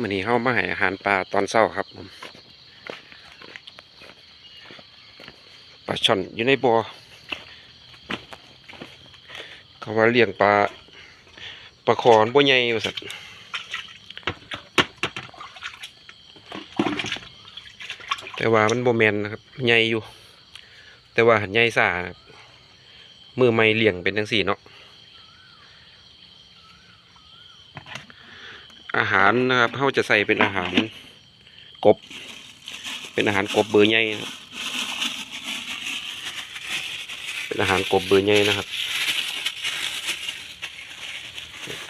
มื่อนี้เข้ามาให้อาหารปลาตอนเช้าครับผมปลาช่อนอยู่ในบ่อเขาว่าเลี้ยงปลาปลาคอนบ่ใหญ่ว่าสัตว์แต่ว่ามันบ่แมนนะครับใหญ่อยู่ แต่ว่าหันใหญ่ซ่ามือไม่เลี้ยงเป็นจังซี่เนาะ อารนะครับเขาจะใส่เป็นอาหารกบ เป็นอาหารกบเบอร์ใหญ่เป็นอาหารกบเบอร์ใหญ่นะครับ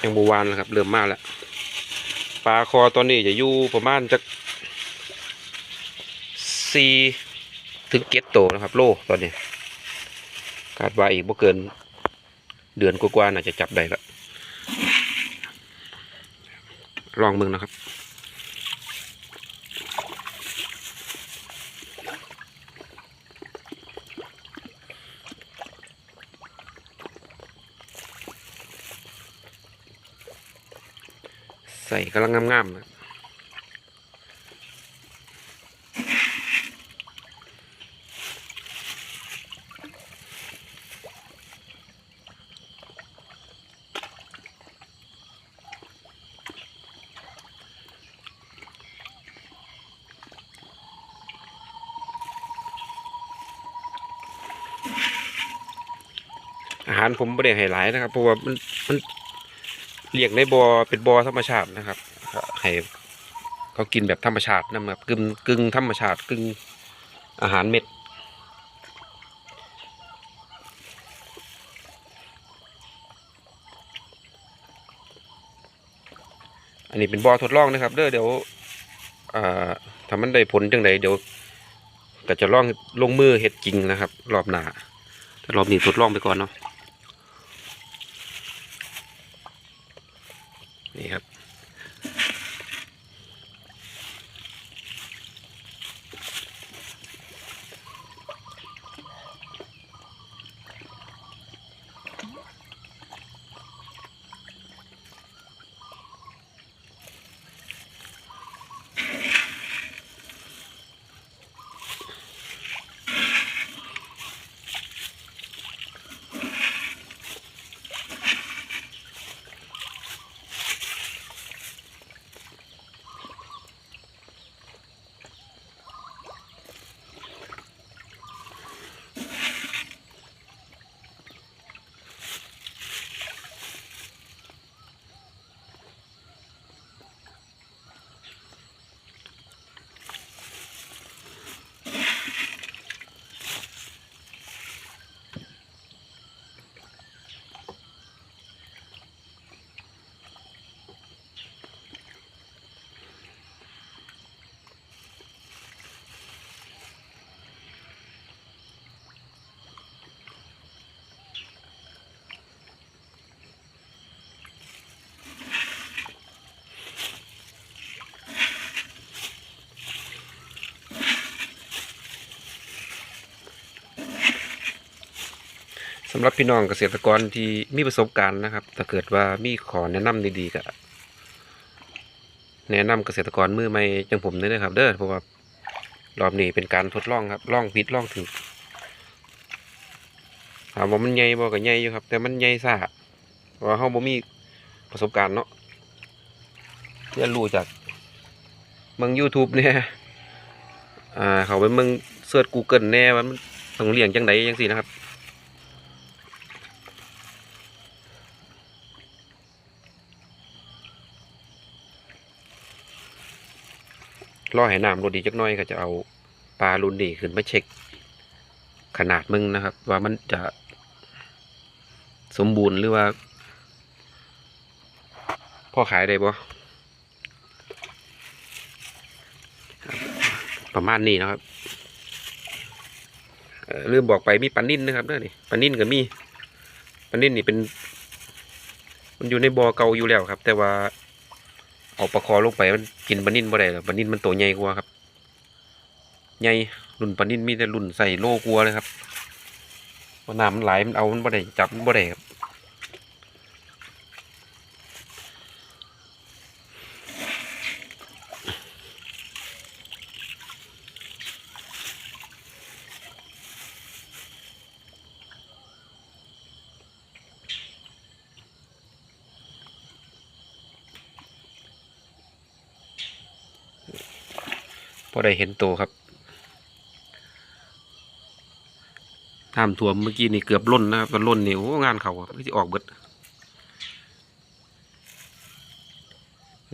ยังบวานนะครับ เริ่มมาแล้วปลาคอตอนนี้จะอยู่ประมาณจากสี่ถึงเก็ดโตนะครับ โลตอนนี้คาดว่าอีกบ่เกินเดือนกว่าๆน่าจะจับได้ละ ลองมึงนะครับใส่กำลังงามๆนะารผมไม่ได้ให้หลายนะครับ เพราะว่ามันมันเลี้ยงในบ่อเป็นบ่อธรรมชาตินะครับให้เขากินแบบธรรมชาตินะครับกึ่งกึ่งธรรมชาติกึ่งอาหารเม็ดอันนี้เป็นบ่อทดลองนะครับเด้อเดี๋ยวถ้ามันได้ผลจังไดเดี๋ยวก็จะลองลงมือเฮ็ดจริงนะครับ รอบหน้าแต่รอบนี้ทดลองไปก่อนเนาะ นี่ครับำหรับพี่น้องเกษตรกรที่มีประสบการณ์นะครับ ถ้าเกิดว่ามีขอแนะนำดีๆก็แนะนำเกษตรกรมือใหม่จังผมนี่นะครับ เด้อเพราะว่ารอบนี้เป็นการทดลองครับลองผิดลองถูกถามว่ามันใหญ่บ่ก็ใหญ่อยู่ครับ แต่มันใหญ่ซ่าเพราะว่าเฮาบ่มีประสบการณ์เนาะเรียนรู้จากเมือง YouTube เนี่ยอ่าเขาไปเมืองเสิร์ช Google แน่ว่ามันต้องเลี้ยงจังไดจังซี่นะครับ รอให้น้ำลดดีจักน้อยก็จะเอาปลารุ่นนี้ขึ้นมาเช็ค ขนาดมึงนะครับ ว่ามันจะสมบูรณ์หรือว่าพ่อขายได้บ่ประมาณนี้นะครับลืมบอกไปมีปลานิ่นนะครับเด้อนี่ปลานิ่นก็มีปลานิ่นนี่เป็น มันอยู่ในบ่อเก่าอยู่แล้วครับ แต่ว่า เอาปลาคอลงไปมันกินปลานิ่นบ่ได้หรอกปลานิ่นมันตัวใหญ่กว่าครับใหญ่รุ่นปลานิ่นมีแต่รุ่นใส่โลกลัวเลยครับว่าน้ำมันไหลมันเอามันบ่ได้จับมันบ่ได้ครับ อได้เห็นโตครับน้ำท่วมเมื่อกี้นี่เกือบล้นนะครับก็ล้นนี่โอ้งานเขาครับที่ออกเบิด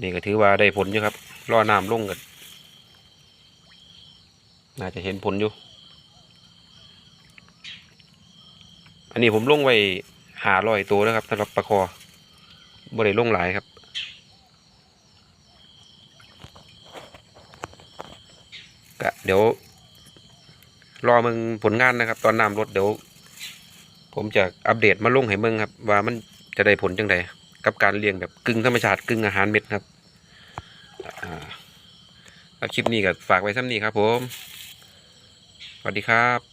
นี่ก็ถือว่าได้ผลอยู่ครับรอน้ำลงกันน่าจะเห็นผลอยู่ อันนี้ผมลงไว้หาลอยตัวนะครับสำหรับปลาคอบริลงหลายครับ ก็เดี๋ยว รอมึงผลงานนะครับ ตอนนำรถเดี๋ยว ผมจะอัปเดตมาลงให้มึงครับ ว่ามันจะได้ผลจังไดกับการเลี้ยงแบบกึ่งธรรมชาติกึ่งอาหารเม็ดครับแล้วคลิปนี้ก็ฝากไว้ซ้ำนี้ครับผม สวัสดีครับ